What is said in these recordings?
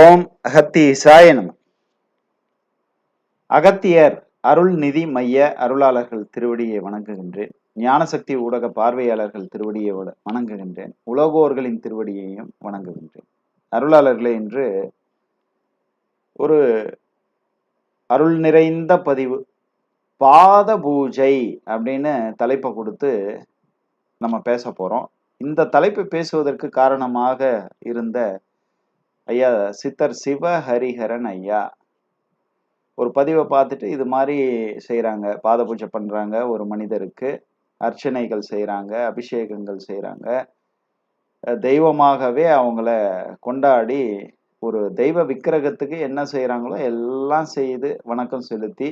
ஓம் அகத்தீசாய நம அகத்தியர் அருள்நிதி மைய அருளாளர்கள் திருவடியை வணங்குகின்றேன். ஞானசக்தி ஊடக பார்வையாளர்கள் திருவடியை வணங்குகின்றேன். உலகோர்களின் திருவடியையும் வணங்குகின்றேன். அருளாளர்களே என்று ஒரு அருள் நிறைந்த பதிவு. பாத பூஜை அப்படின்னு தலைப்பை கொடுத்து நம்ம பேச போறோம். இந்த தலைப்பை பேசுவதற்கு காரணமாக இருந்த ஐயா சித்தர் சிவ ஹரிஹரன் ஐயா. ஒரு பதிவை பார்த்துட்டு இது மாதிரி செய்கிறாங்க பாத பூஜை பண்ணுறாங்க ஒரு மனிதருக்கு. அர்ச்சனைகள் செய்கிறாங்க அபிஷேகங்கள் செய்கிறாங்க தெய்வமாகவே அவங்கள கொண்டாடி ஒரு தெய்வ விக்கிரகத்துக்கு என்ன செய்கிறாங்களோ எல்லாம் செய்து வணக்கம் செலுத்தி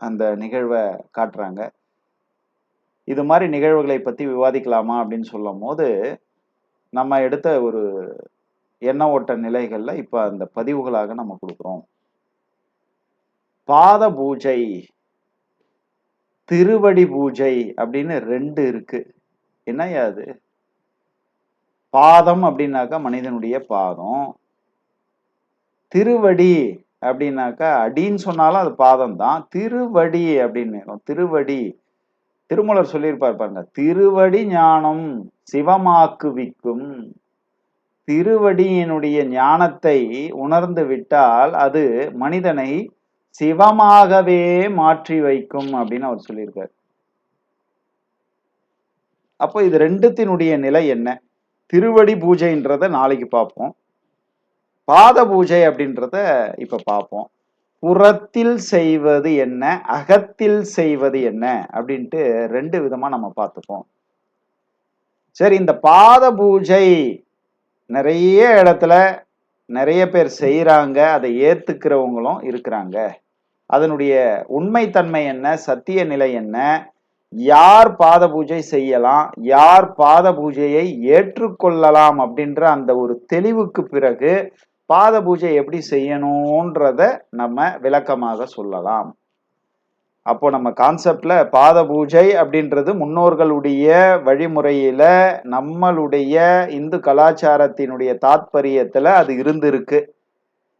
அந்த நிகழ்வை காட்டுறாங்க. இது மாதிரி நிகழ்வுகளை பற்றி விவாதிக்கலாமா அப்படின்னு சொல்லும் போது நம்ம எடுத்த ஒரு எண்ண ஓட்ட நிலைகளில் இப்போ அந்த பதிவுகளாக நம்ம கொடுக்குறோம். பாத பூஜை திருவடி பூஜை அப்படின்னு ரெண்டு இருக்கு. என்னையா அது? பாதம் அப்படின்னாக்கா மனிதனுடைய பாதம். திருவடி அப்படின்னாக்கா அடின்னு சொன்னாலும் அது பாதம் தான் திருவடி அப்படின்னு திருவடி திருமலர் சொல்லியிருப்பார் பாருங்க. திருவடி ஞானம் சிவமாக்குவிக்கும். திருவடியினுடைய ஞானத்தை உணர்ந்து விட்டால் அது மனிதனை சிவமாகவே மாற்றி வைக்கும் அப்படின்னு அவர் சொல்லியிருக்கார். அப்போ இது ரெண்டுத்தினுடைய நிலை என்ன? திருவடி பூஜைன்றத நாளைக்கு பார்ப்போம். பாத பூஜை அப்படின்றத இப்ப பார்ப்போம். புறத்தில் செய்வது என்ன? அகத்தில் செய்வது என்ன? அப்படின்ட்டு ரெண்டு விதமா நம்ம பார்த்துப்போம். சரி இந்த பாத பூஜை நிறைய இடத்துல நிறைய பேர் செய்கிறாங்க அதை ஏற்றுக்கிறவங்களும் இருக்கிறாங்க. அதனுடைய உண்மைத்தன்மை என்ன சத்திய நிலை என்ன யார் பாத பூஜை செய்யலாம் யார் பாத பூஜையை ஏற்றுக்கொள்ளலாம் அப்படின்ற அந்த ஒரு தெளிவுக்கு பிறகு பாத பூஜை எப்படி செய்யணுன்றத நம்ம விளக்கமாக சொல்லலாம். அப்போ நம்ம கான்செப்ட்ல பாத பூஜை அப்படின்றது முன்னோர்களுடைய வழிமுறையில நம்மளுடைய இந்து கலாச்சாரத்தினுடைய தாத்பரியத்துல அது இருந்திருக்கு.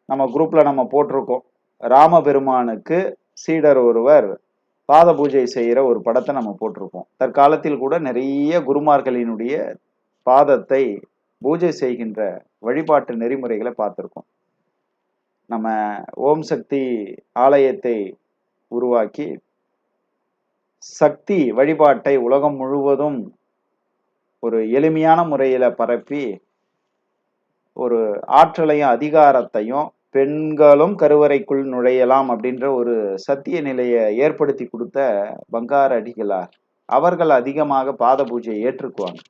நம்ம குரூப்ல நம்ம போட்டிருக்கோம். ராமபெருமானுக்கு சீடர் ஒருவர் பாத பூஜை செய்கிற ஒரு படத்தை நம்ம போட்டிருப்போம். தற்காலத்தில் கூட நிறைய குருமார்களினுடைய பாதத்தை பூஜை செய்கின்ற வழிபாட்டு நெறிமுறைகளை பார்த்துருக்கோம். நம்ம ஓம் சக்தி ஆலயத்தை உருவாக்கி சக்தி வழிபாட்டை உலகம் முழுவதும் ஒரு எளிமையான முறையில் பரப்பி ஒரு ஆற்றலையும் அதிகாரத்தையும் பெண்களும் கருவறைக்குள் நுழையலாம் அப்படின்ற ஒரு சத்திய நிலையை ஏற்படுத்தி கொடுத்த பங்கார அடிகளார் அவர்கள் அதிகமாக பாத பூஜையை ஏற்றுக்குவாங்க.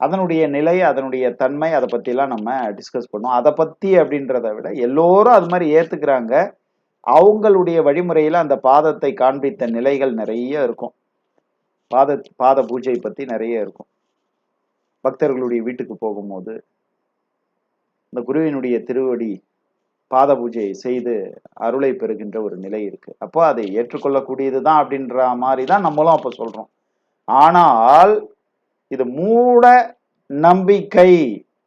அதனுடைய நிலை அதனுடைய தன்மை அதை பற்றிலாம் நம்ம டிஸ்கஸ் பண்ணுவோம். அதை பற்றி அப்படின்றத விட எல்லோரும் அது மாதிரி ஏற்றுக்கிறாங்க அவங்களுடைய வழிமுறையில் அந்த பாதத்தை காண்பித்த நிலைகள் நிறைய இருக்கும். பாத பாத பூஜை பற்றி நிறைய இருக்கும். பக்தர்களுடைய வீட்டுக்கு போகும்போது இந்த குருவினுடைய திருவடி பாத பூஜை செய்து அருளை பெறுகின்ற ஒரு நிலை இருக்கு. அப்போ அதை ஏற்றுக்கொள்ளக்கூடியது தான் அப்படின்ற மாதிரி தான் நம்மளும் அப்போ சொல்றோம். ஆனால் இது மூட நம்பிக்கை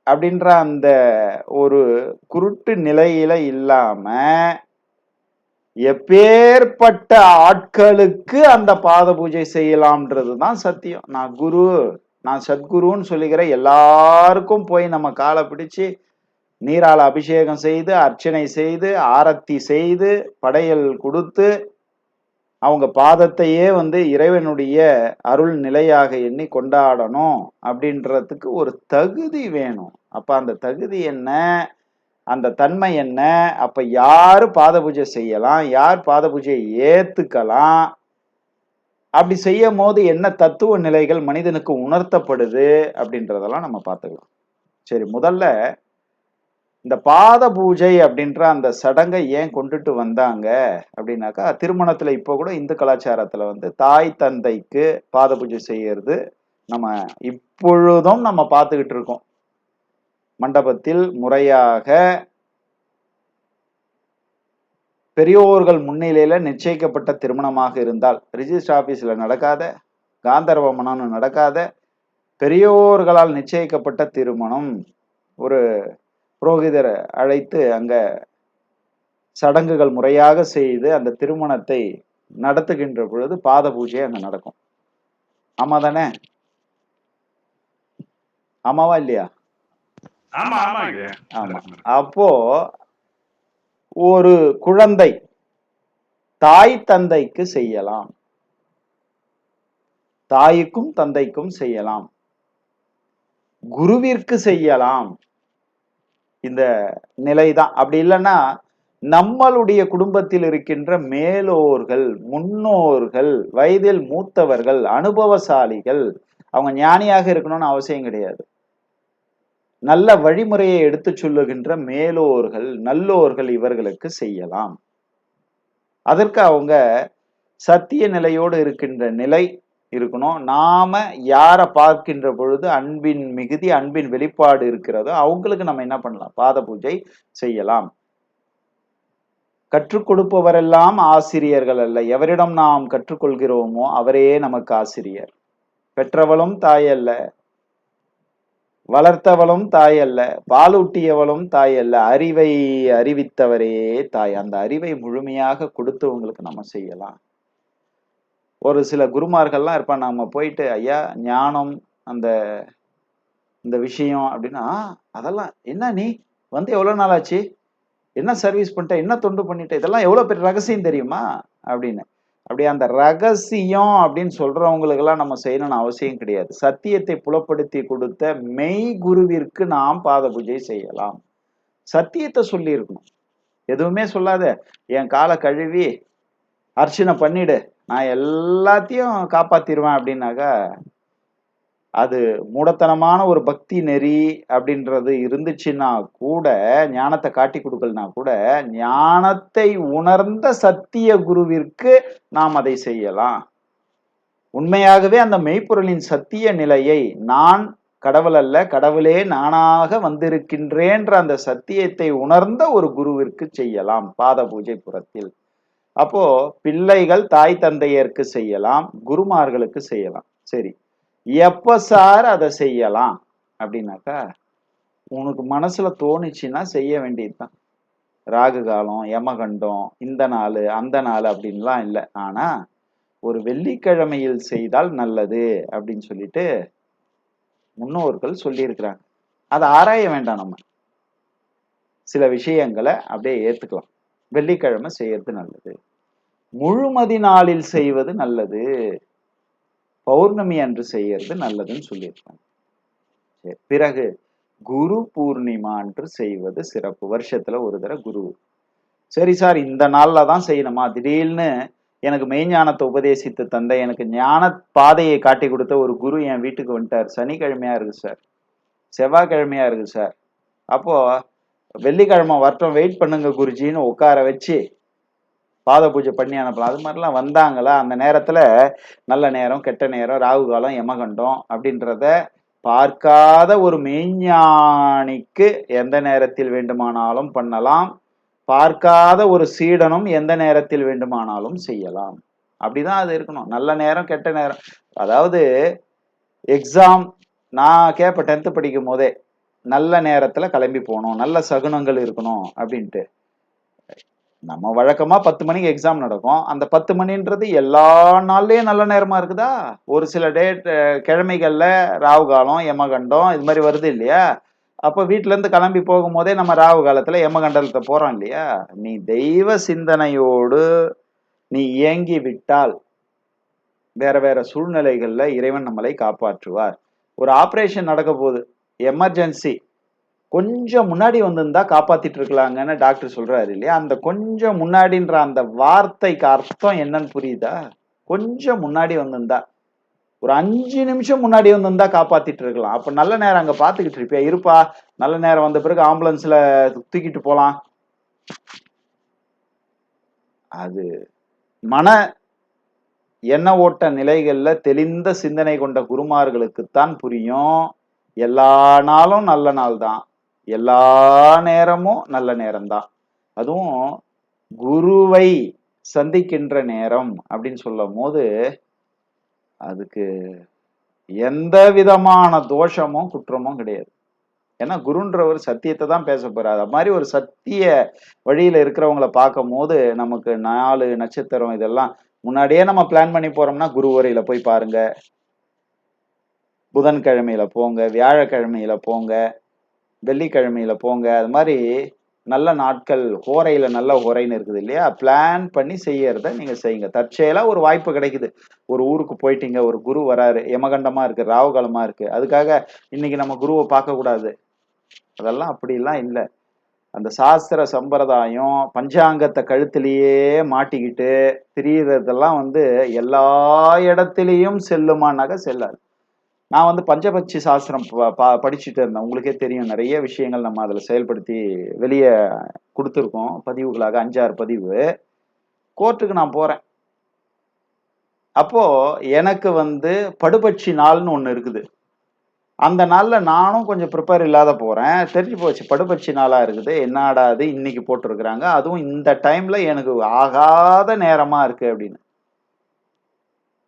அப்படின்ற அந்த ஒரு குருட்டு நிலையில இல்லாம எப்பேற்பட்ட ஆட்களுக்கு அந்த பாத பூஜை செய்யலாம்ன்றது தான் சத்தியம். நான் குரு நான் சத்குருன்னு சொல்லிக்கிற எல்லாருக்கும் போய் நம்ம காலை பிடிச்சு நீரால் அபிஷேகம் செய்து அர்ச்சனை செய்து ஆரத்தி செய்து படையல் கொடுத்து அவங்க பாதத்தையே வந்து இறைவனுடைய அருள் நிலையாக எண்ணி கொண்டாடணும் அப்படின்றதுக்கு ஒரு தகுதி வேணும். அப்ப அந்த தகுதி என்ன? அந்த தன்மை என்ன? அப்ப யாரு பாத பூஜை செய்யலாம்? யார் பாத பூஜையை ஏத்துக்கலாம்? அப்படி செய்யும் போது என்ன தத்துவ நிலைகள் மனிதனுக்கு உணர்த்தப்படுது அப்படின்றதெல்லாம் நம்ம பார்த்துக்கலாம். சரி முதல்ல இந்த பாத பூஜை அப்படின்ற அந்த சடங்கை ஏன் கொண்டுட்டு வந்தாங்க அப்படின்னாக்கா திருமணத்துல இப்போ கூட இந்து கலாச்சாரத்துல வந்து தாய் தந்தைக்கு பாத பூஜை செய்யறது நம்ம இப்பொழுதும் நம்ம பார்த்துக்கிட்டு இருக்கோம். மண்டபத்தில் முறையாக பெரியோர்கள் முன்னிலையில நிச்சயிக்கப்பட்ட திருமணமாக இருந்தால் ரிஜிஸ்டர் ஆபீஸ்ல நடக்காத காந்தர்வ மனம் நடக்காத பெரியோர்களால் நிச்சயிக்கப்பட்ட திருமணம் ஒரு புரோகிதரை அழைத்து அங்க சடங்குகள் முறையாக செய்து அந்த திருமணத்தை நடத்துகின்ற பொழுது பாத பூஜை அங்க நடக்கும். ஆமா தானே? ஆமாவா இல்லையா? அப்போ ஒரு குழந்தை தாய் தந்தைக்கு செய்யலாம். தாய்க்கும் தந்தைக்கும் செய்யலாம். குருவிற்கு செய்யலாம். இந்த நிலைதான். அப்படி இல்லைன்னா நம்மளுடைய குடும்பத்தில் இருக்கின்ற மேலோர்கள் முன்னோர்கள் வயதில் மூத்தவர்கள் அனுபவசாலிகள் அவங்க ஞானியாக இருக்கணும்னு அவசியம் கிடையாது. நல்ல வழிமுறையை எடுத்து சொல்லுகின்ற மேலோர்கள் நல்லோர்கள் இவர்களுக்கு செய்யலாம். அதற்கு அவங்க சத்திய நிலையோடு இருக்கின்ற நிலை இருக்கணும். நாம யாரை பார்க்கின்ற பொழுது அன்பின் மிகுதி அன்பின் வெளிப்பாடு இருக்கிறதோ அவங்களுக்கு நம்ம என்ன பண்ணலாம்? பாத பூஜை செய்யலாம். கற்றுக் கொடுப்பவரெல்லாம் ஆசிரியர்கள் அல்ல. எவரிடம் நாம் கற்றுக்கொள்கிறோமோ அவரே நமக்கு ஆசிரியர். பெற்றவளும் தாய் அல்ல. வளர்த்தவளும் தாய் அல்ல பாலூட்டியவளும் தாய் அல்ல. அறிவை அறிவித்தவரே தாய். அந்த அறிவை முழுமையாக கொடுத்தவங்களுக்கு நம்ம செய்யலாம். ஒரு சில குருமார்கள்லாம் இருப்பான் நம்ம போயிட்டு ஐயா ஞானம் அந்த இந்த விஷயம் அப்படின்னா அதெல்லாம் என்ன நீ? வந்து எவ்வளோ நாள் ஆச்சு என்ன சர்வீஸ் பண்ணிட்ட? என்ன தொண்டு பண்ணிட்ட? இதெல்லாம் எவ்வளோ பெரிய ரகசியம் தெரியுமா? அப்படின்னு. அப்படி அந்த ரகசியம் அப்படின்னு சொல்றவங்களுக்கெல்லாம் நம்ம செய்யணும்னு அவசியம் கிடையாது. சத்தியத்தை புலப்படுத்தி கொடுத்த மெய் குருவிற்கு நாம் பாத பூஜை செய்யலாம். சத்தியத்தை சொல்லியிருக்கணும் எதுவுமே சொல்லாத என் காலை கழுவி அர்ச்சனை பண்ணிடு நான் எல்லாத்தையும் காப்பாத்திடுவேன் அப்படின்னாக்கா அது மூடத்தனமான ஒரு பக்தி நெறி அப்படின்றது இருந்துச்சுன்னா கூட ஞானத்தை காட்டி கொடுக்கலனா கூட ஞானத்தை உணர்ந்த சத்திய குருவிற்கு நாம் அதை செய்யலாம். உண்மையாகவே அந்த மெய்ப்பொருளின் சத்திய நிலையை நான் கடவுள் அல்ல கடவுளே நானாக வந்திருக்கின்றேன்ற அந்த சத்தியத்தை உணர்ந்த ஒரு குருவிற்கு செய்யலாம் பாத பூஜை புறத்தில். அப்போ பிள்ளைகள் தாய் தந்தையருக்கு செய்யலாம் குருமார்களுக்கு செய்யலாம். சரி. எப்ப சார் அதை செய்யலாம்? அப்படின்னாக்கா உனக்கு மனசுல தோணுச்சுன்னா செய்ய வேண்டியதுதான். ராகு காலம் யமகண்டம் இந்த நாள் அந்த நாள் அப்படின்லாம் இல்லை. ஆனா ஒரு வெள்ளிக்கிழமையில் செய்தால் நல்லது அப்படின்னு சொல்லிட்டு முன்னோர்கள் சொல்லியிருக்கிறாங்க. அதை ஆராய வேண்டாம் நம்ம. சில விஷயங்களை அப்படியே ஏத்துக்கலாம். வெள்ளிக்கிழமை செய்யறது நல்லது. முழுமதி நாளில் செய்வது நல்லது. பௌர்ணமி அன்று செய்யறது நல்லதுன்னு சொல்லியிருக்காங்க. சரி பிறகு குரு பூர்ணிமா அன்று செய்வது சிறப்பு. வருஷத்துல ஒரு தடவை குரு. சரி சார் இந்த நாள்ல தான் செய்யணுமா? திடீர்னு எனக்கு மெய்ஞானத்தை உபதேசித்து தந்த எனக்கு ஞான பாதையை காட்டி கொடுத்த ஒரு குரு என் வீட்டுக்கு வந்துட்டார். சனிக்கிழமையா இருக்கு சார். செவ்வாய்க்கிழமையா இருக்கு சார். அப்போ வெள்ளிக்கிழமை வரட்டும் வெயிட் பண்ணுங்க குருஜின்னு உட்கார வச்சு பாத பூஜை பண்ணி அனுப்பலாம். அது மாதிரிலாம் வந்தாங்களா? அந்த நேரத்தில் நல்ல நேரம் கெட்ட நேரம் ராகு காலம் யமகண்டம் அப்படின்றத பார்க்காத ஒரு மெய்ஞானிக்கு எந்த நேரத்தில் வேண்டுமானாலும் பண்ணலாம். பார்க்காத ஒரு சீடனும் எந்த நேரத்தில் வேண்டுமானாலும் செய்யலாம். அப்படிதான் அது இருக்கணும். நல்ல நேரம் கெட்ட நேரம். அதாவது எக்ஸாம் நான் கேட்பேன் டென்த்து படிக்கும் போதே நல்ல நேரத்தில் கிளம்பி போகணும். நல்ல சகுனங்கள் இருக்கணும் அப்படின்ட்டு. நம்ம வழக்கமா பத்து மணிக்கு எக்ஸாம் நடக்கும். அந்த பத்து மணின்றது எல்லா நாள்லயும் நல்ல நேரமா இருக்குதா? ஒரு சில டேட் கிழமைகள்ல ராவு காலம் எமகண்டம் இது மாதிரி வருது இல்லையா? அப்போ வீட்டிலேருந்து இருந்து கிளம்பி போகும்போதே நம்ம ராவு காலத்துல யமகண்டலத்தை போறோம் இல்லையா? நீ தெய்வ சிந்தனையோடு நீ இயங்கி விட்டால் வேற வேற சூழ்நிலைகள்ல இறைவன் நம்மளை காப்பாற்றுவார். ஒரு ஆப்ரேஷன் நடக்க போகுது. எமர்ஜென்சி கொஞ்சம் முன்னாடி வந்திருந்தா காப்பாத்திட்டு இருக்கலாங்கன்னு டாக்டர் சொல்றாரு இல்லையா? அந்த கொஞ்சம் முன்னாடின்ற அந்த வார்த்தைக்கு அர்த்தம் என்னன்னு புரியுதா? கொஞ்சம் முன்னாடி வந்திருந்தா. ஒரு அஞ்சு நிமிஷம் முன்னாடி வந்திருந்தா காப்பாத்திட்டு இருக்கலாம் அப்ப நல்ல நேரம் அங்க பாத்துக்கிட்டு இருப்பியா? இருப்பா. நல்ல நேரம் வந்த பிறகு ஆம்புலன்ஸ்ல தூக்கிட்டு போலாம். அது மன எண்ண ஓட்ட நிலைகள்ல தெளிந்த சிந்தனை கொண்ட குருமார்களுக்குத்தான் புரியும். எல்லா நாளும் நல்ல நாள் தான் எல்லா நேரமும் நல்ல நேரம்தான். அதுவும் குருவை சந்திக்கின்ற நேரம் அப்படின்னு சொல்லும் போது அதுக்கு எந்த விதமான தோஷமும் குற்றமும் கிடையாது. ஏன்னா குருன்றவர் சத்தியத்தை தான் பேச போறாரு. அது மாதிரி ஒரு சத்திய வழியில இருக்கிறவங்கள பார்க்கும் போது நமக்கு நாலு நட்சத்திரம் இதெல்லாம் முன்னாடியே நம்ம பிளான் பண்ணி போறோம்னா குரு உரையில போய் பாருங்க. புதன்கிழமையில போங்க வியாழக்கிழமையில போங்க. வெள்ளிக்கிழமையில போங்க. அது மாதிரி நல்ல நாட்கள் ஹோரையில நல்ல ஹோரைன்னு இருக்குது இல்லையா? பிளான் பண்ணி செய்யறத நீங்க செய்யுங்க. தற்செயலா ஒரு வாய்ப்பு கிடைக்குது. ஒரு ஊருக்கு போயிட்டீங்க ஒரு குரு வராரு யமகண்டமா இருக்கு ராவுகாலமா இருக்கு. அதுக்காக இன்னைக்கு நம்ம குருவை பார்க்க கூடாது. அதெல்லாம் அப்படிலாம் இல்லை. அந்த சாஸ்திர சம்பிரதாயம் பஞ்சாங்கத்தை கழுத்திலேயே மாட்டிக்கிட்டு திரியறதெல்லாம் வந்து எல்லா இடத்துலையும் செல்லுமானாக்க செல்லாது. நான் வந்து பஞ்சபட்சி சாஸ்திரம் ப- படிச்சுட்டு இருந்தேன். உங்களுக்கே தெரியும் நிறைய விஷயங்கள் நம்ம அதில் செயல்படுத்தி வெளியே கொடுத்துருக்கோம். பதிவுகளாக அஞ்சாறு பதிவு. கோர்ட்டுக்கு நான் போகிறேன் அப்போது எனக்கு வந்து படுபட்சி நாள்னு ஒன்று இருக்குது. அந்த நாளில் நானும் கொஞ்சம் ப்ரிப்பேர் இல்லாத போகிறேன் தெரிஞ்சு போச்சு படுபட்சி நாளாக இருக்குது. என்னடா அது இன்னைக்கு போட்டிருக்கிறாங்க. அதுவும் இந்த டைமில் எனக்கு ஆகாத நேரமாக இருக்குது அப்படின்னு.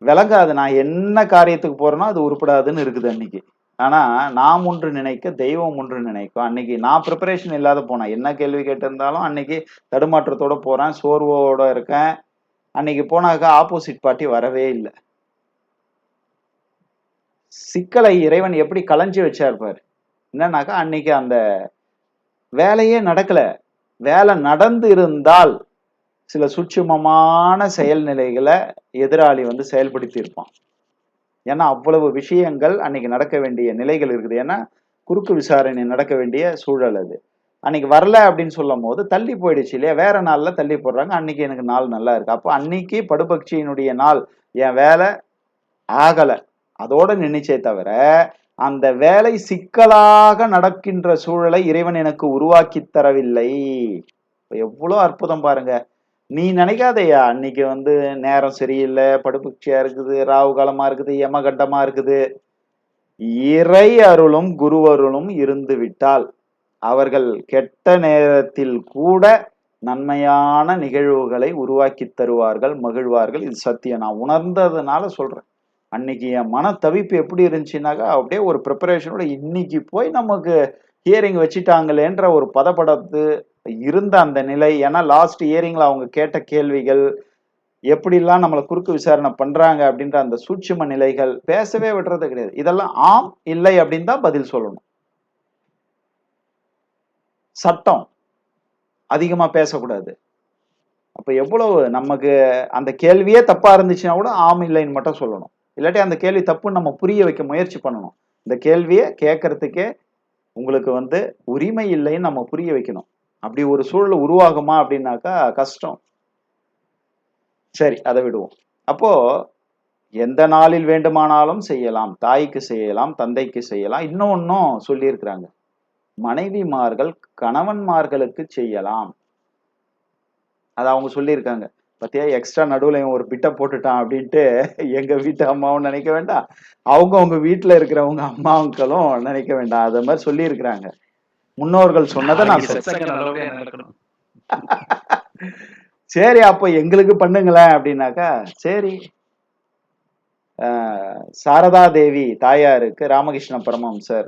விளங்காது. நான் என்ன காரியத்துக்கு போறேனோ அது உருப்படாதுன்னு இருக்குது அன்னைக்கு. ஆனா நாம் ஒன்று நினைக்க தெய்வம் ஒன்று நினைக்கும். அன்னைக்கு நான் ப்ரிப்பரேஷன் இல்லாத போனேன் என்ன கேள்வி கேட்டிருந்தாலும் அன்னைக்கு தடுமாற்றத்தோட போறேன் சோர்வோட இருக்கேன். அன்னைக்கு போனாக்கா ஆப்போசிட் பார்ட்டி வரவே இல்லை. சிக்கலை இறைவன் எப்படி களைஞ்சி வச்சாருப்பார் பாரு. என்னன்னாக்கா அன்னைக்கு அந்த வேலையே நடக்கல. வேலை நடந்து இருந்தால் சில சூட்சுமமான செயல்நிலைகளை எதிராளி வந்து செயல்படுத்தி இருப்பான். ஏன்னா அவ்வளவு விஷயங்கள் அன்னைக்கு நடக்க வேண்டிய நிலைகள் இருக்குது. ஏன்னா குறுக்கு விசாரணை நடக்க வேண்டிய சூழல் அது. அன்னைக்கு வரல அப்படின்னு சொல்லும் போது தள்ளி போயிடுச்சு இல்லையா? வேற நாளில் தள்ளி போடுறாங்க. அன்னைக்கு எனக்கு நாள் நல்லா இருக்கு. அப்போ அன்னைக்கு படுபக்ஷியினுடைய நாள் என் வேலை ஆகலை. அதோட நினைச்சே தவிர அந்த வேலை சிக்கலாக நடக்கின்ற சூழலை இறைவன் எனக்கு உருவாக்கி தரவில்லை. எவ்வளோ அற்புதம் பாருங்க. நீ நினைக்காதையா. அன்னைக்கு வந்து நேரம் சரியில்லை. படுபட்சியா இருக்குது. ராவு காலமா இருக்குது. யமகண்டமா இருக்குது. இறை அருளும் குரு அருளும் இருந்து விட்டால் அவர்கள் கெட்ட நேரத்தில் கூட நன்மையான நிகழ்வுகளை உருவாக்கி தருவார்கள் மகிழ்வார்கள். இது சத்தியம். நான் உணர்ந்ததுனால சொல்றேன். அன்னைக்கு என் மன தவிப்பு எப்படி இருந்துச்சுனாக்கா அப்படியே ஒரு ப்ரிப்பரேஷனோட இன்னைக்கு போய் நமக்கு ஹியரிங் வச்சுட்டாங்களேன்ற ஒரு பதப்படத்து இருந்த அந்த நிலை. ஏன்னா லாஸ்ட் இயரிங்கில் அவங்க கேட்ட கேள்விகள் எப்படிலாம் நம்மளை குறுக்கு விசாரணை பண்றாங்க அப்படின்ற அந்த சூட்சும நிலைகள் பேசவே விடுறது கிடையாது. இதெல்லாம் ஆம் இல்லை அப்படின்னு தான் பதில் சொல்லணும். சட்டம். அதிகமா பேசக்கூடாது. அப்ப எவ்வளவு நமக்கு அந்த கேள்வியே தப்பா இருந்துச்சுன்னா கூட ஆம் இல்லைன்னு மட்டும் சொல்லணும். இல்லாட்டி அந்த கேள்வி தப்புன்னு நம்ம புரிய வைக்க முயற்சி பண்ணணும். இந்த கேள்வியை கேட்கறதுக்கே உங்களுக்கு வந்து உரிமை இல்லைன்னு நம்ம புரிய வைக்கணும். அப்படி ஒரு சூழல் உருவாகுமா அப்படின்னாக்கா கஷ்டம். சரி அதை விடுவோம். அப்போ எந்த நாளில் வேண்டுமானாலும் செய்யலாம். தாய்க்கு செய்யலாம் தந்தைக்கு செய்யலாம். இன்னொன்னும் சொல்லியிருக்கிறாங்க. மனைவிமார்கள் கணவன்மார்களுக்கு செய்யலாம். அதை அவங்க சொல்லியிருக்காங்க. பத்தியா எக்ஸ்ட்ரா நடுவில் இவன் ஒரு பிட்டை போட்டுட்டான் அப்படின்ட்டு எங்க வீட்டு அம்மாவும் நினைக்க வேண்டாம். அவங்க அவங்க வீட்டில் இருக்கிறவங்க அம்மாக்களும் நினைக்க வேண்டாம். அதை மாதிரி சொல்லியிருக்கிறாங்க. முன்னோர்கள் சொன்னதை நான் சரி அப்போ எங்களுக்கு பண்ணுங்களேன் அப்படின்னாக்கா சரி. சாரதா தேவி தாயாருக்கு ராமகிருஷ்ண பரமஹம்சர்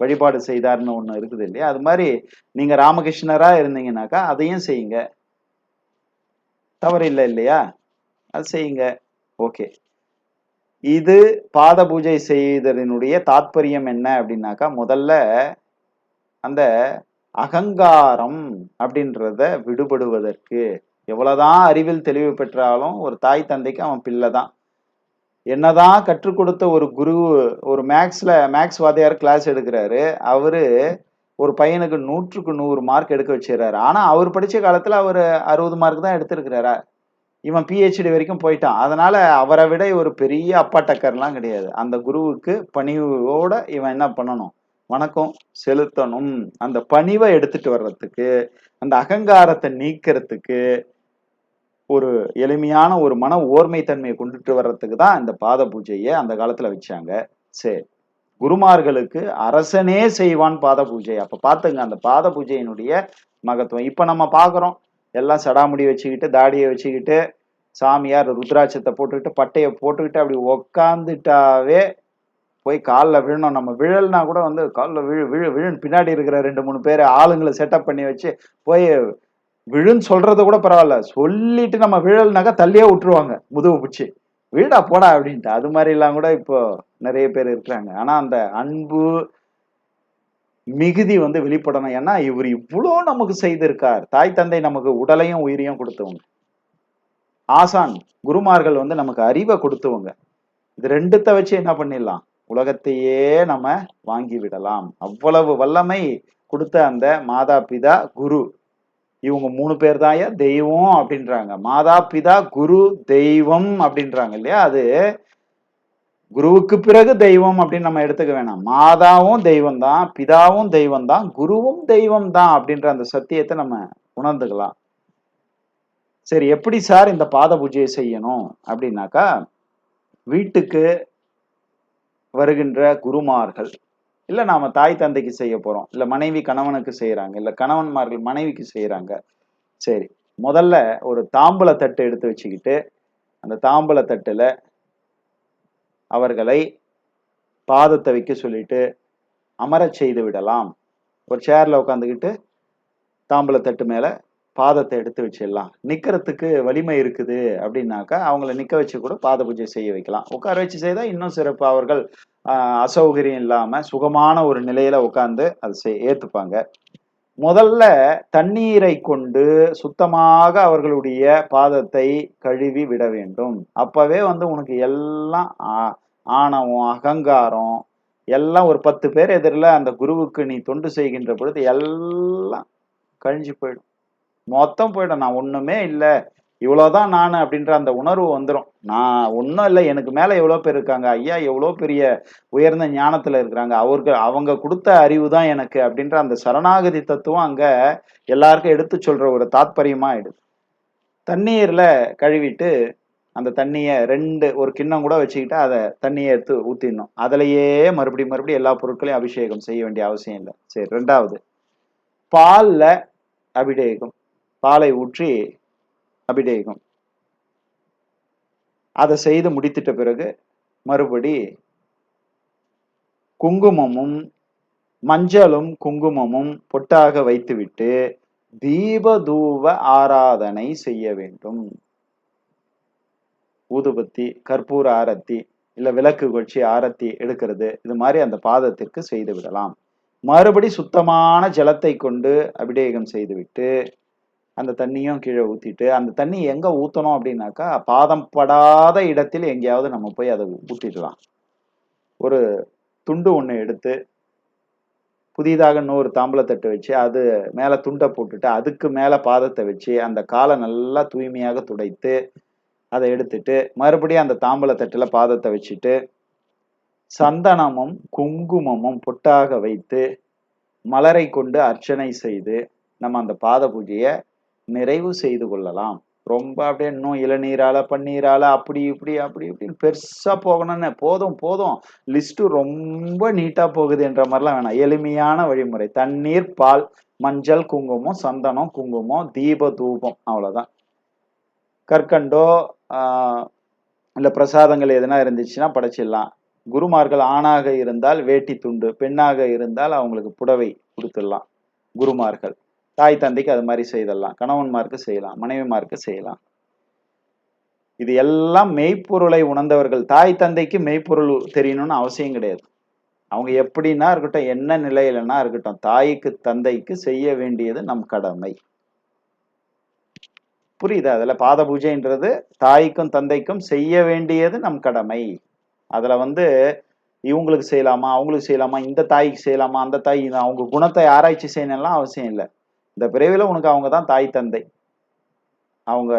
வழிபாடு செய்தார்னு ஒண்ணு இருக்குது இல்லையா? அது மாதிரி நீங்க ராமகிருஷ்ணரா இருந்தீங்கன்னாக்கா அதையும் செய்யுங்க. தவறு இல்லை இல்லையா? அது செய்யுங்க. ஓகே. இது பாத பூஜை செய்ததனுடைய தாத்பரியம் என்ன அப்படின்னாக்கா முதல்ல அந்த அகங்காரம் அப்படின்றத விடுபடுவதற்கு எவ்வளவுதான் அறிவில் தெளிவு பெற்றாலும் ஒரு தாய் தந்தைக்கு அவன் பிள்ளை தான். என்னதான் கற்றுக் கொடுத்த ஒரு குரு ஒரு மேக்ஸ்ல மேக்ஸ் வாத்தியார் கிளாஸ் எடுக்கிறாரு. அவரு ஒரு பையனுக்கு நூற்றுக்கு நூறு மார்க் எடுக்க வச்சிடறாரு ஆனா அவர் படிச்ச காலத்துல அவர் அறுபது மார்க் தான் எடுத்திருக்கிறாரா? இவன் பிஹெச்டி வரைக்கும் போயிட்டான். அதனால அவரை விட ஒரு பெரிய அப்பா டக்கர்லாம் கிடையாது. அந்த குருவுக்கு பணிவோட இவன் என்ன பண்ணணும்? வணக்கம். செலுத்தணும். அந்த பணிவை எடுத்துட்டு வர்றதுக்கு அந்த அகங்காரத்தை நீக்கிறதுக்கு ஒரு எளிமையான ஒரு மன ஓர்மைத்தன்மையை கொண்டுட்டு வர்றதுக்கு தான் இந்த பாத பூஜையை அந்த காலத்துல வச்சாங்க. சரி குருமார்களுக்கு அரசனே செய்வான் பாத பூஜை. அப்ப பாத்துங்க அந்த பாத பூஜையினுடைய மகத்துவம். இப்ப நம்ம பாக்குறோம் எல்லாம் சடாமுடி வச்சுக்கிட்டு தாடியை வச்சுக்கிட்டு சாமியார் ருத்ராட்சத்தை போட்டுக்கிட்டு பட்டையை போட்டுக்கிட்டு அப்படி உக்காந்துட்டாவே போய் காலில் விழணும். நம்ம விழல்னா கூட வந்து காலில் விழு விழு விழுன்னு பின்னாடி இருக்கிற ரெண்டு மூணு பேர் ஆளுங்களை செட்டப் பண்ணி வச்சு போய் விழுன்னு சொல்றது கூட பரவாயில்ல. சொல்லிட்டு நம்ம விழல்னாக்கா தள்ளியே விட்டுருவாங்க. முதுகு பிடிச்சி வீடா போடா அப்படின்ட்டு. அது மாதிரிலாம் கூட இப்போ நிறைய பேர் இருக்கிறாங்க. ஆனா அந்த அன்பு மிகுதி வந்து வெளிப்படணும். ஏன்னா இவர் இவ்வளோ நமக்கு செய்திருக்கார். தாய் தந்தை நமக்கு உடலையும் உயிரையும் கொடுத்தவங்க. ஆசான் குருமார்கள் வந்து நமக்கு அறிவை கொடுத்தவங்க. இது ரெண்டுத்த வச்சு என்ன பண்ணிடலாம்? உலகத்தையே நம்ம வாங்கி விடலாம் அவ்வளவு வல்லமை கொடுத்த அந்த மாதா பிதா குரு. இவங்க மூணு பேர் தான் தெய்வம் அப்படின்றாங்க. மாதா பிதா குரு தெய்வம் அப்படின்றாங்க இல்லையா? அது குருவுக்கு பிறகு தெய்வம் அப்படின்னு நம்ம எடுத்துக்க வேணாம். மாதாவும் தெய்வம் தான் பிதாவும் தெய்வம் தான் குருவும் தெய்வம் தான் அப்படின்ற அந்த சத்தியத்தை நம்ம உணர்ந்துக்கலாம். சரி எப்படி சார் இந்த பாத பூஜையை செய்யணும் அப்படின்னாக்கா வீட்டுக்கு வருகின்ற குருமார்கள். இல்லை நாம் தாய் தந்தைக்கு செய்ய போகிறோம் இல்லை மனைவி கணவனுக்கு செய்கிறாங்க இல்லை கணவன்மார்கள் மனைவிக்கு செய்கிறாங்க சரி முதல்ல ஒரு தாம்பூல தட்டு எடுத்து வச்சுக்கிட்டு அந்த தாம்பூல தட்டில் அவர்களை பாதத்தை வைக்க சொல்லிட்டு அமரச் செய்து விடலாம். ஒரு சேரில் உட்காந்துக்கிட்டு தாம்பூல தட்டு மேலே பாதத்தை எடுத்து வச்சிடலாம். நிக்கிறதுக்கு வலிமை இருக்குது அப்படின்னாக்கா அவங்கள நிக்க வச்சு கூட பாத பூஜை செய்ய வைக்கலாம். உட்கார வச்சு செய்தா இன்னும் சிறப்பு. அவர்கள் அசௌகரியம் இல்லாம சுகமான ஒரு நிலையில உட்காந்து அதை செய் ஏத்துப்பாங்க. முதல்ல தண்ணீரை கொண்டு சுத்தமாக அவர்களுடைய பாதத்தை கழுவி விட வேண்டும். அப்பவே வந்து உனக்கு எல்லாம் ஆ- ஆணவம் அகங்காரம் எல்லாம் ஒரு பத்து பேர் எதிரில் அந்த குருவுக்கு நீ தொண்டு செய்கின்ற பொழுது எல்லாம் கழிஞ்சு போயிடும். மொத்தம் போயிடும். நான் ஒண்ணுமே இல்லை. இவ்வளவுதான் நான் அப்படின்ற அந்த உணர்வு வந்துடும் நான் ஒன்றும் இல்லை. எனக்கு மேல எவ்வளோ பேர் இருக்காங்க? ஐயா எவ்வளோ பெரிய உயர்ந்த ஞானத்துல இருக்கிறாங்க? அவருக்கு அவங்க கொடுத்த அறிவு தான் எனக்கு அப்படின்ற அந்த சரணாகதி தத்துவம் அங்க எல்லாருக்கும் எடுத்து சொல்ற ஒரு தாத்பரியமா ஆயிடுது. தண்ணீர்ல கழுவிட்டு அந்த தண்ணியை ரெண்டு ஒரு கிண்ணம் கூட வச்சுக்கிட்டு அதை தண்ணியை எடுத்து ஊற்றிடணும் அதுலேயே மறுபடியும் மறுபடியும் எல்லா பொருட்களையும் அபிஷேகம் செய்ய வேண்டிய அவசியம் இல்லை. சரி ரெண்டாவது. பால்ல அபிஷேகம். பாலை ஊற்றி அபிடேகம். அதை செய்து முடித்திட்ட பிறகு மறுபடி குங்குமமும் மஞ்சளும் குங்குமமும் பொட்டாக வைத்துவிட்டு தீபதூவ ஆராதனை செய்ய வேண்டும். ஊதுபத்தி கற்பூர ஆரத்தி இல்ல விளக்கு கொச்சி ஆரத்தி எடுக்கிறது. இது மாதிரி அந்த பாதத்திற்கு செய்து விடலாம். மறுபடி சுத்தமான ஜலத்தை கொண்டு அபிடேகம் செய்துவிட்டு அந்த தண்ணியும் கீழே ஊத்திட்டு அந்த தண்ணி எங்க ஊத்தணும் அப்படின்னாக்கா பாதம் படாத இடத்தில் எங்கேயாவது நம்ம போய் அதை ஊத்திடலாம். ஒரு துண்டு ஒன்று எடுத்து புதிதாக இன்னொரு தாம்பலத்தட்டு வச்சு அது மேலே துண்டை போட்டுட்டு அதுக்கு மேலே பாதத்தை வச்சு அந்த காலை நல்லா தூய்மையாக துடைத்து அதை எடுத்துட்டு மறுபடியும் அந்த தாம்பலத்தட்டுல பாதத்தை வச்சுட்டு சந்தனமும் குங்குமமும் பொட்டாக வைத்து மலரை கொண்டு அர்ச்சனை செய்து நம்ம அந்த பாத பூஜையை நிறைவு செய்து கொள்ளலாம். ரொம்ப அப்படியே இன்னும் இளநீரால பன்னீரால அப்படி இப்படி அப்படி இப்படின்னு பெருசா போகணும்னு போதும் போதும். லிஸ்ட் ரொம்ப நீட்டா போகுது என்ற மாதிரிலாம் வேணாம். எளிமையான வழிமுறை. தண்ணீர் பால் மஞ்சள் குங்குமம் சந்தனம் குங்குமம் தீப தூபம் அவ்வளவுதான். கற்கண்டோ இல்லை பிரசாதங்கள் எதனா இருந்துச்சுன்னா படைச்சிடலாம். குருமார்கள் ஆணாக இருந்தால் வேட்டி துண்டு பெண்ணாக இருந்தால் அவங்களுக்கு புடவை கொடுத்துடலாம். குருமார்கள். தாய் தந்தைக்கு அது மாதிரி செய்தலாம் கணவன்மார்க்கு செய்யலாம் மனைவிமார்க்கு செய்யலாம். இது எல்லாம் மெய்ப்பொருளை உணர்ந்தவர்கள். தாய் தந்தைக்கு மெய்ப்பொருள் தெரியணும்னு அவசியம் கிடையாது. அவங்க எப்படின்னா இருக்கட்டும் என்ன நிலையிலன்னா இருக்கட்டும் தாய்க்கு தந்தைக்கு செய்ய வேண்டியது நம் கடமை. புரியுது? அதில் பாத பூஜைன்றது தாய்க்கும் தந்தைக்கும் செய்ய வேண்டியது நம் கடமை. அதில் வந்து இவங்களுக்கு செய்யலாமா அவங்களுக்கு செய்யலாமா இந்த தாய்க்கு செய்யலாமா அந்த தாய் அவங்க குணத்தை ஆராய்ச்சி செய்யணும்லாம் அவசியம் இல்லை. இந்த பிறவில உனக்கு அவங்க தான் தாய் தந்தை. அவங்க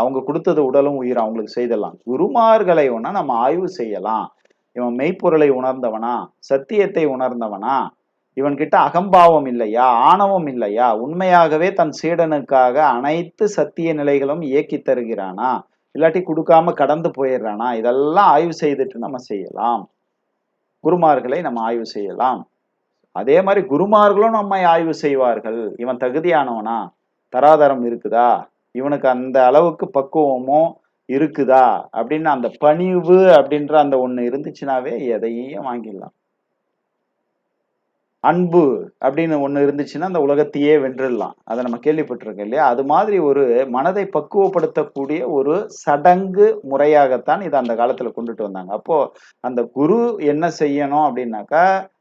அவங்க கொடுத்தது உடலும் உயிர் அவங்களுக்கு செய்தலாம். குருமார்களை ஒன்றா நம்ம ஆய்வு செய்யலாம். இவன் மெய்ப்பொருளை உணர்ந்தவனா சத்தியத்தை உணர்ந்தவனா இவன்கிட்ட அகம்பாவம் இல்லையா ஆணவம் இல்லையா உண்மையாகவே தன் சீடனுக்காக அனைத்து சத்திய நிலைகளும் இயக்கி தருகிறானா இல்லாட்டி கொடுக்காம கடந்து போயிடுறானா இதெல்லாம் ஆய்வு செய்துட்டு நம்ம செய்யலாம். குருமார்களை நம்ம ஆய்வு செய்யலாம். அதே மாதிரி குருமார்களும் நம்மை ஆய்வு செய்வார்கள். இவன் தகுதியானவனா? தராதரம் இருக்குதா? இவனுக்கு அந்த அளவுக்கு பக்குவமோ இருக்குதா? அப்படின்னு அந்த பணிவு அப்படின்ற அந்த ஒண்ணு இருந்துச்சுனாவே எதையும் வாங்கிடலாம். அன்பு அப்படின்னு ஒண்ணு இருந்துச்சுன்னா அந்த உலகத்தையே வென்றுடலாம். அதை நம்ம கேள்விப்பட்டிருக்கோம் இல்லையா? அது மாதிரி ஒரு மனதை பக்குவப்படுத்தக்கூடிய ஒரு சடங்கு முறையாகத்தான் இதை அந்த காலத்துல கொண்டுட்டு வந்தாங்க. அப்போ அந்த குரு என்ன செய்யணும் அப்படின்னாக்கா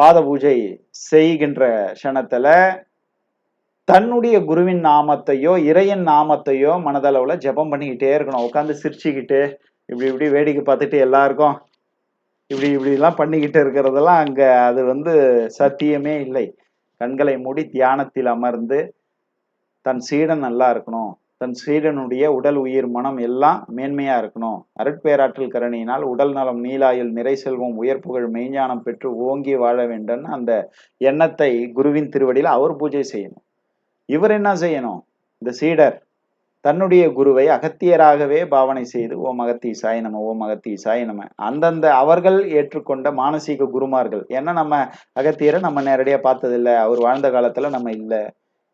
பாத பூஜை செய்கின்ற க்ஷணத்துல தன்னுடைய குருவின் நாமத்தையோ இறையின் நாமத்தையோ மனதளவுல ஜெபம் பண்ணிக்கிட்டே இருக்கணும். உட்காந்து சிரிச்சுக்கிட்டு இப்படி இப்படி வேடிக்கை பார்த்துட்டு எல்லாருக்கும் இப்படி இப்படி எல்லாம் பண்ணிக்கிட்டு இருக்கிறதெல்லாம் அங்க அது வந்து சத்தியமே இல்லை. கண்களை மூடி தியானத்தில் அமர்ந்து தன் சீடன் நல்லா இருக்கணும். தன் சீடனுடைய உடல் உயிர் மனம் எல்லாம் மேன்மையா இருக்கணும். அருட்பேராற்றல் கரணியினால் உடல் நலம் நீலாயில் நிறை செல்வம் உயர் புகழ் மெய்ஞானம் பெற்று ஓங்கி வாழ வேண்டும்னு அந்த எண்ணத்தை குருவின் திருவடியில் அவர் பூஜை செய்யணும். இவர் என்ன செய்யணும்? இந்த சீடர் தன்னுடைய குருவை அகத்தியராகவே பாவனை செய்து ஓம் அகத்தி சாய் நம ஓம் அகத்தி சாய் நம அந்தந்த அவர்கள் ஏற்றுக்கொண்ட மானசீக குருமார்கள். ஏன்னா நம்ம அகத்தியரை நம்ம நேரடியாக பார்த்ததில்ல. அவர் வாழ்ந்த காலத்தில் நம்ம இல்லை.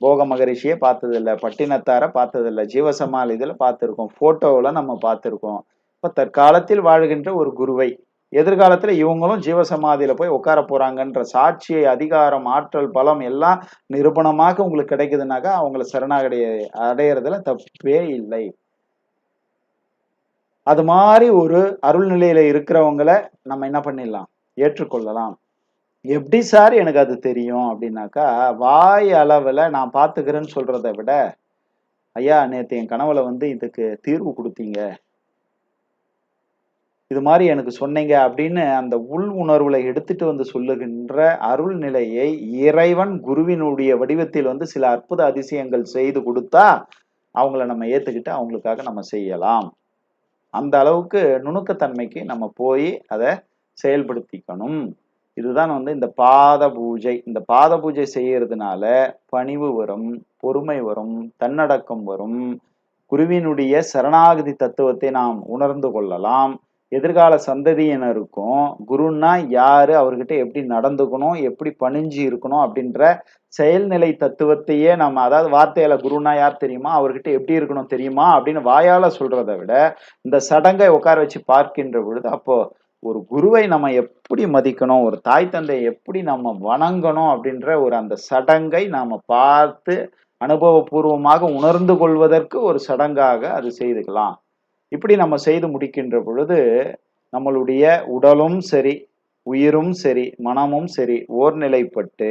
போக மகரிஷியை பார்த்ததில்ல பட்டினத்தாரை பார்த்ததில்ல ஜீவசமால் இதில் பார்த்துருக்கோம் ஃபோட்டோவில் நம்ம பார்த்துருக்கோம். இப்போ தற்காலத்தில் வாழ்கின்ற ஒரு குருவை எதிர்காலத்துல இவங்களும் ஜீவசமாதியில் போய் உட்கார போறாங்கன்ற சாட்சியை அதிகாரம் ஆற்றல் பலம் எல்லாம் நிரூபணமாக உங்களுக்கு கிடைக்குதுனாக்கா அவங்கள சரணாகடி அடையிறதுல தப்பே இல்லை. அது மாதிரி ஒரு அருள்நிலையில் இருக்கிறவங்களை இருக்கிறவங்கள நம்ம என்ன பண்ணிடலாம்? ஏற்றுக்கொள்ளலாம். எப்படி சார் எனக்கு அது தெரியும் அப்படின்னாக்கா வாய் அளவில் நான் பார்த்துக்கிறேன்னு சொல்கிறத விட ஐயா நேற்று என் கனவுல வந்து இதுக்கு தீர்வு கொடுத்தீங்க. இது மாதிரி எனக்கு சொன்னீங்க அப்படின்னு அந்த உள் உணர்வுல எடுத்துட்டு வந்து சொல்லுகின்ற அருள் நிலையை இறைவன் குருவினுடைய வடிவத்தில் வந்து சில அற்புத அதிசயங்கள் செய்து கொடுத்தா அவங்கள நம்ம ஏத்துக்கிட்டு அவங்களுக்காக நம்ம செய்யலாம். அந்த அளவுக்கு நுணுக்கத்தன்மைக்கு நம்ம போய் அதை செயல்படுத்திக்கணும். இதுதான் வந்து இந்த பாத பூஜை. இந்த பாத பூஜை செய்யறதுனால பணிவு வரும் பொறுமை வரும் தன்னடக்கம் வரும். குருவினுடைய சரணாகதி தத்துவத்தை நாம் உணர்ந்து கொள்ளலாம். எதிர்கால சந்ததியினருக்கும் குருன்னா யாரு? அவர்கிட்ட எப்படி நடந்துக்கணும்? எப்படி பணிஞ்சு இருக்கணும்? அப்படின்ற செயல்நிலை தத்துவத்தையே நம்ம அதாவது வார்த்தையில குருனா யார் தெரியுமா? அவர்கிட்ட எப்படி இருக்கணும் தெரியுமா? அப்படின்னு வாயால சொல்றதை விட இந்த சடங்கை உட்கார வச்சு பார்க்கின்ற பொழுது அப்போ ஒரு குருவை நம்ம எப்படி மதிக்கணும் ஒரு தாய் தந்தையை எப்படி நம்ம வணங்கணும் அப்படின்ற ஒரு அந்த சடங்கை நாம் பார்த்து அனுபவபூர்வமாக உணர்ந்து கொள்வதற்கு ஒரு சடங்காக அது செய்துக்கலாம். இப்படி நம்ம செய்து முடிக்கின்ற பொழுது நம்மளுடைய உடலும் சரி உயிரும் சரி மனமும் சரி ஓர்நிலைப்பட்டு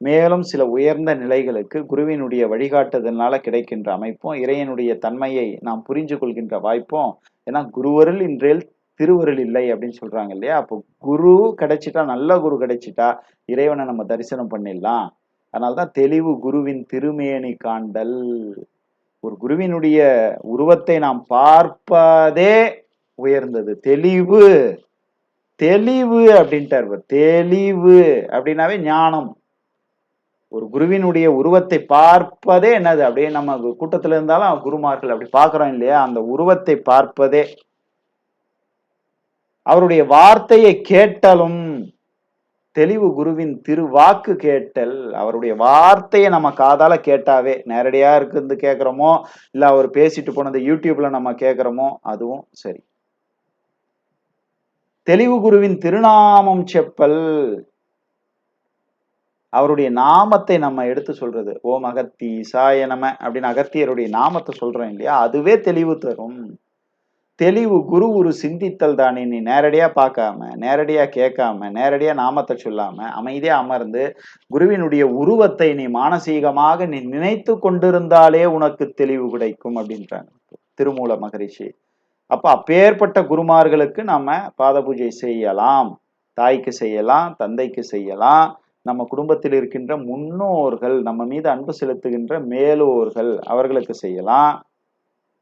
மேலும் சில உயர்ந்த நிலைகளுக்கு குருவினுடைய வழிகாட்டுதல்னால கிடைக்கின்ற அமைப்பும் இறையனுடைய தன்மையை நாம் புரிஞ்சு கொள்கின்ற வாய்ப்பும் ஏன்னா குருவரில் இன்றேல் திருவருள் இல்லை அப்படின்னு சொல்றாங்க இல்லையா? அப்போ குரு கிடைச்சிட்டா நல்ல குரு கிடைச்சிட்டா இறைவனை நம்ம தரிசனம் பண்ணிடலாம். அதனால்தான் தெளிவு குருவின் திருமேனி காண்டல் ஒரு குருவினுடைய உருவத்தை நாம் பார்ப்பதே உயர்ந்தது. தெளிவு தெளிவு அப்படின்ட்டார் தெளிவு அப்படின்னாவே ஞானம். ஒரு குருவினுடைய உருவத்தை பார்ப்பதே என்னது? அப்படியே நம்ம கூட்டத்தில் கூட்டத்துல இருந்தாலும் குருமார்கள் அப்படி பார்க்குறோம் இல்லையா? அந்த உருவத்தை பார்ப்பதே. அவருடைய வார்த்தையை கேட்டலும் தெளிவு குருவின் திருவாக்கு கேட்டல் அவருடைய வார்த்தையை நம்ம காதால கேட்டாவே நேரடியா இருக்குன்னு கேட்குறோமோ இல்ல அவர் பேசிட்டு போனது யூடியூப்ல நம்ம கேட்குறோமோ அதுவும் சரி. தெளிவு குருவின் திருநாமம் செப்பல் அவருடைய நாமத்தை நம்ம எடுத்து சொல்றது. ஓம் அகத்தி சாய நம அப்படின்னு அகத்தியருடைய நாமத்தை சொல்றோம் இல்லையா? அதுவே தெளிவு தரும். தெளிவு குரு ஒரு சிந்தித்தல் தானே. நீ நேரடியாக பார்க்காம நேரடியாக கேட்காம நேரடியாக நாமத்தை சொல்லாம அமைதியாக அமர்ந்து குருவினுடைய உருவத்தை நீ மானசீகமாக நீ நினைத்து கொண்டிருந்தாலே உனக்கு தெளிவு கிடைக்கும் அப்படின்றாங்க. திருமூல மகரிஷி. அப்போ அப்பேற்பட்ட குருமார்களுக்கு நம்ம பாத பூஜை செய்யலாம். தாய்க்கு செய்யலாம் தந்தைக்கு செய்யலாம். நம்ம குடும்பத்தில் இருக்கின்ற முன்னோர்கள் நம்ம மீது அன்பு செலுத்துகின்ற மேலோர்கள் அவர்களுக்கு செய்யலாம்.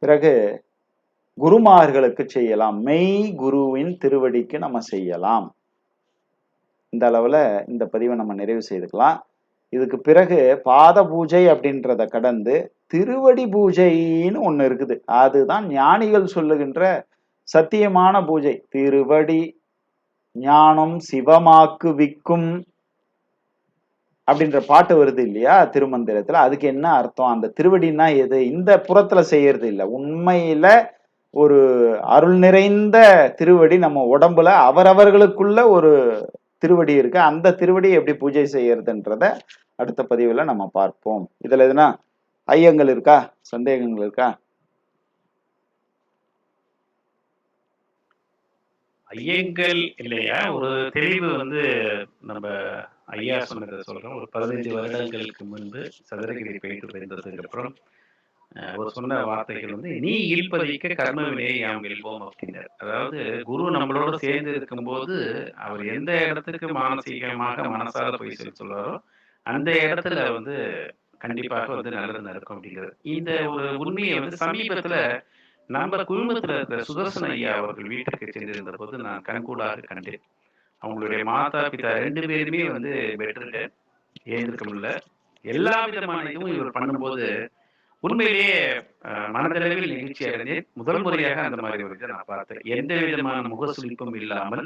பிறகு குருமார்களுக்கு செய்யலாம். மெய் குருவின் திருவடிக்கு நம்ம செய்யலாம். இந்த அளவில் இந்த பதிவை நம்ம நிறைவு செய்துக்கலாம். இதுக்கு பிறகு பாத பூஜை அப்படின்றத கடந்து திருவடி பூஜைன்னு ஒன்று இருக்குது. அதுதான் ஞானிகள் சொல்லுகின்ற சத்தியமான பூஜை. திருவடி ஞானம் சிவமாக்கு விக்கும் அப்படின்ற பாட்டு வருது இல்லையா திருமந்திரத்துல. அதுக்கு என்ன அர்த்தம்? அந்த திருவடின்னா எது? இந்த புறத்துல செய்யறது இல்லை. உண்மையில ஒரு அருள் நிறைந்த திருவடி நம்ம உடம்புல அவரவர்களுக்குள்ள ஒரு திருவடி இருக்கு. அந்த திருவடி எப்படி பூஜை செய்யறதுன்றத அடுத்த பதிவுல நம்ம பார்ப்போம். இதுல எதுனா ஐயங்கள் இருக்கா? சந்தேகங்கள் இருக்கா? ஐயங்கள் இல்லையா? ஒரு தெளிவு வந்து நம்ம ஐயா சொன்னதை சொல்றோம். ஒரு பதினைஞ்சு வருடங்களுக்கு முன்பு சதுரகிரி போயிட்டு வந்ததுக்கு அப்புறம் அவர் சொன்ன வார்த்தைகள் வந்து நீ ஈழ்ப்பதைக்க கர்ம வினையை யாம் வெல்வோம் அப்படின்னார். அதாவது குரு நம்மளோட சேர்ந்து இருக்கும்போது அவர் எந்த இடத்துக்கு மானசீகமாக மனசார போய் சொல்லி சொல்றாரோ அந்த இடத்துல வந்து கண்டிப்பாக வந்து நல்லது நடக்கும் அப்படிங்கிறது. இந்த ஒரு உண்மையை வந்து சமீபத்துல நம்ம குடும்பத்துல இருக்கிற சுதர்சன ஐயா அவர்கள் வீட்டுக்கு சென்றிருந்த போது நான் கண்கூடாக கண்டேன். அவங்களுடைய மாதா பிதா ரெண்டு பேருமே வந்து பெட்ருங்க ஏந்திருக்க முடியல. எல்லா விதமான இதுவும் இவர் பண்ணும்போது உண்மையிலேயே மனதளவில் நிகழ்ச்சி அடைந்தேன் முதல் முறையாக அந்த மாதிரி ஒரு இதை நான் பார்த்தேன். எந்த விதமான முகசுளிப்பும் இல்லாமல்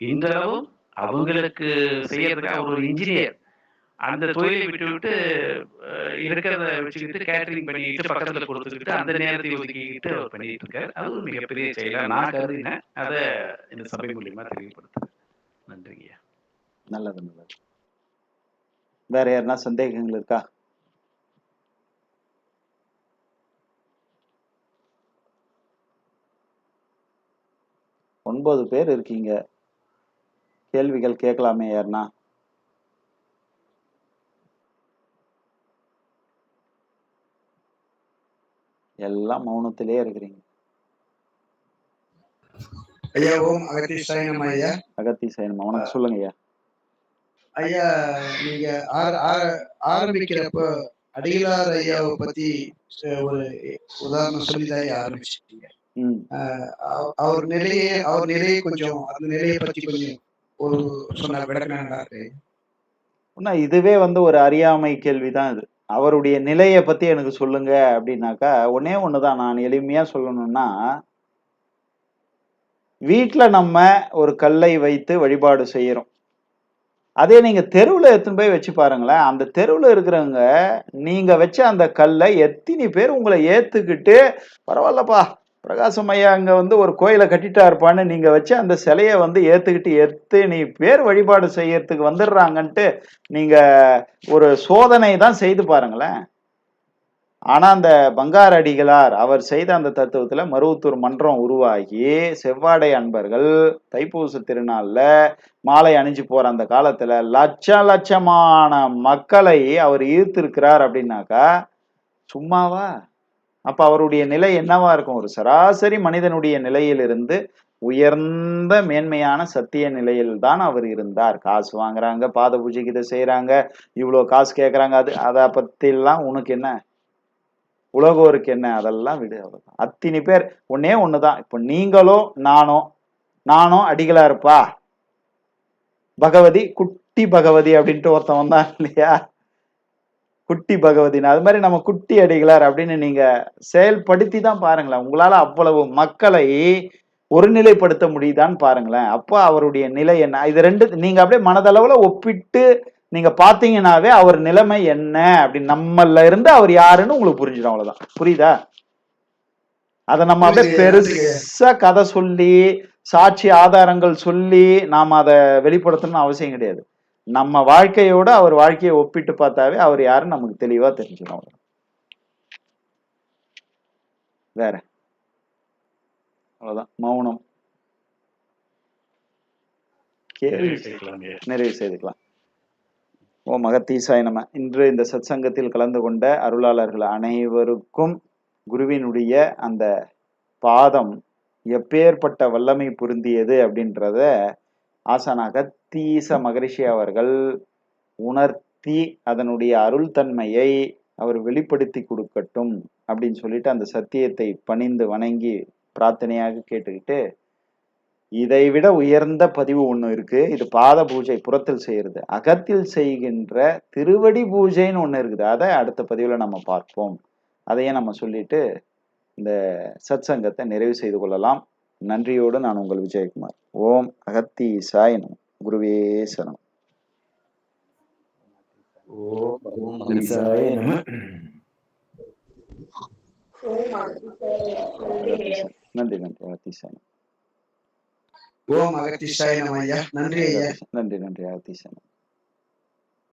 இன்றளவும் அவங்களுக்கு செய்யறதுக்காக ஒரு இன்ஜினியர் அந்த தொழிலை விட்டு விட்டு இருக்கிறத வச்சுக்கிட்டு கேட்டரிங் பண்ணிக்கிட்டு பக்கத்துல கொடுத்துக்கிட்டு அந்த நேரத்தை ஒதுக்கிக்கிட்டு அவர் பண்ணிட்டு இருக்காரு அது ஒரு மிகப்பெரிய செயலா நான் கருதினேன். அதை இந்த சபை மூலியமா தெளிவுபடுத்துறேன் நன்றிங்க நல்லது நல்லது. வேற யாருன்னா சந்தேகங்கள் இருக்கா? ஒன்பது பேர் இருக்கீங்க. கேள்விகள் கேட்கலாமே யாருன்னா? எல்லாம் மௌனத்திலே இருக்கிறீங்க. ஐயா ஓம் அகத்தீசாய நம்ம ஐயா. அகத்தி சைனம் உனக்கு சொல்லுங்க ஐயா. ஐயா நீங்க ஆர- ஆர- ஆரம்பிக்கிறப்ப அடிகளார் ஐயாவை பத்தி ஒரு உதாரணம் சொல்லி தான் ஐயா ஆரம்பிச்சிட்டீங்க. அவர் நிலையே அவர் நிலையை கொஞ்சம் அந்த நிலையை பத்தி கொஞ்சம் ஒரு சொன்ன விளக்கம் நல்லா இதுவே வந்து ஒரு அறியாமை கேள்விதான் இது. அவருடைய நிலையை பத்தி எனக்கு சொல்லுங்க அப்படின்னாக்கா ஒன்னே ஒண்ணுதான். நான் எளிமையா சொல்லணும்னா வீட்ல நம்ம ஒரு கல்லை வைத்து வழிபாடு செய்யறோம். அதே நீங்க தெருவுல எடுத்துன்னு போய் வச்சு பாருங்களேன் அந்த தெருவுல இருக்கிறவங்க நீங்க வச்ச அந்த கல்லை எத்தனை பேர் உங்களை ஏத்துக்கிட்டு பரவாயில்லப்பா பிரகாசம் ஐயா அங்கே வந்து ஒரு கோயிலை கட்டிட்டா இருப்பான்னு நீங்கள் வச்சு அந்த சிலையை வந்து ஏற்றுக்கிட்டு ஏற்று நீ பேர் வழிபாடு செய்யறதுக்கு வந்துடுறாங்கன்ட்டு நீங்கள் ஒரு சோதனை தான் செய்து பாருங்களேன். ஆனால் அந்த பங்காரடிகளார் அவர் செய்த அந்த தத்துவத்தில் மருவத்தூர் மன்றம் உருவாகி செவ்வாடை அன்பர்கள் தைப்பூச திருநாளில் மாலை அணிஞ்சு போகிற அந்த காலத்தில் லட்ச லட்சமான மக்களை அவர் ஈர்த்திருக்கிறார் அப்படின்னாக்கா சும்மாவா? அப்ப அவருடைய நிலை என்னவா இருக்கும்? ஒரு சராசரி மனிதனுடைய நிலையிலிருந்து உயர்ந்த மேன்மையான சத்திய நிலையில் தான் அவர் இருந்தார். காசு வாங்குறாங்க பாத பூஜைக்கு இதை செய்யறாங்க இவ்வளோ காசு கேட்கறாங்க அது அதை பத்திலாம் உனக்கு என்ன? உலகோருக்கு என்ன? அதெல்லாம் விடு அவ்வளோதான் அத்தினி பேர் ஒன்னே ஒண்ணுதான். இப்போ நீங்களோ நானோ நானோ அடிகளா இருப்பா? பகவதி குட்டி பகவதி அப்படின்ட்டு ஒருத்தன் வந்தான் இல்லையா? குட்டி பகவதினா அது மாதிரி நம்ம குட்டி அடிகளார் அப்படின்னு நீங்க செயல்படுத்தி தான் பாருங்களேன். உங்களால அவ்வளவு மக்களை ஒருநிலைப்படுத்த முடியுதான்னு பாருங்களேன். அப்போ அவருடைய நிலை என்ன? இது ரெண்டு நீங்க அப்படியே மனதளவுல ஒப்பிட்டு நீங்க பாத்தீங்கன்னாவே அவர் நிலைமை என்ன அப்படி நம்மள இருந்து அவர் யாருன்னு உங்களுக்கு புரிஞ்சிடும் அவ்வளவுதான். புரியுதா? அத நம்ம அப்படியே. பெருசா கதை சொல்லி சாட்சி ஆதாரங்கள் சொல்லி நாம அதை வெளிப்படுத்தணும்னு அவசியம் கிடையாது. நம்ம வாழ்க்கையோட அவர் வாழ்க்கையை ஒப்பிட்டு பார்த்தாவே அவர் யாருன்னு நமக்கு தெளிவா தெரிஞ்சிடும். வேற? அவ்வளவுதான். மௌனம். நிறைவு செய்துக்கலாம். ஓ மகத்தீசாய் நம. இன்று இந்த சத்சங்கத்தில் கலந்து கொண்ட அருளாளர்கள் அனைவருக்கும் குருவினுடைய அந்த பாதம் எப்பேற்பட்ட வல்லமை பொருந்தியது அப்படின்றத ஆசான் அகத்தீச மகரிஷி அவர்கள் உணர்த்தி அதனுடைய அருள் தன்மையை அவர் வெளிப்படுத்தி கொடுக்கட்டும் அப்படின்னு சொல்லிட்டு அந்த சத்தியத்தை பணிந்து வணங்கி பிரார்த்தனையாக கேட்டுக்கிட்டு இதை விட உயர்ந்த பதிவு ஒன்று இருக்கு. இது பாத பூஜை புறத்தில் செய்யறது. அகத்தில் செய்கின்ற திருவடி பூஜைன்னு ஒன்று இருக்குது. அதை அடுத்த பதிவில் நம்ம பார்ப்போம். அதையே நம்ம சொல்லிட்டு இந்த சத்சங்கத்தை நிறைவு செய்து கொள்ளலாம். நன்றியோடு நான் உங்கள் விஜயகுமார். ஓம் அகத்தீசாய நம. குருவே சரணம். ஓம் ஓம் அகதீசாய நம. நன்றி நன்றி அகத்தீசன் ஓம் ஐயா. நன்றி ஐயா. நன்றி நன்றி அகத்தீசன்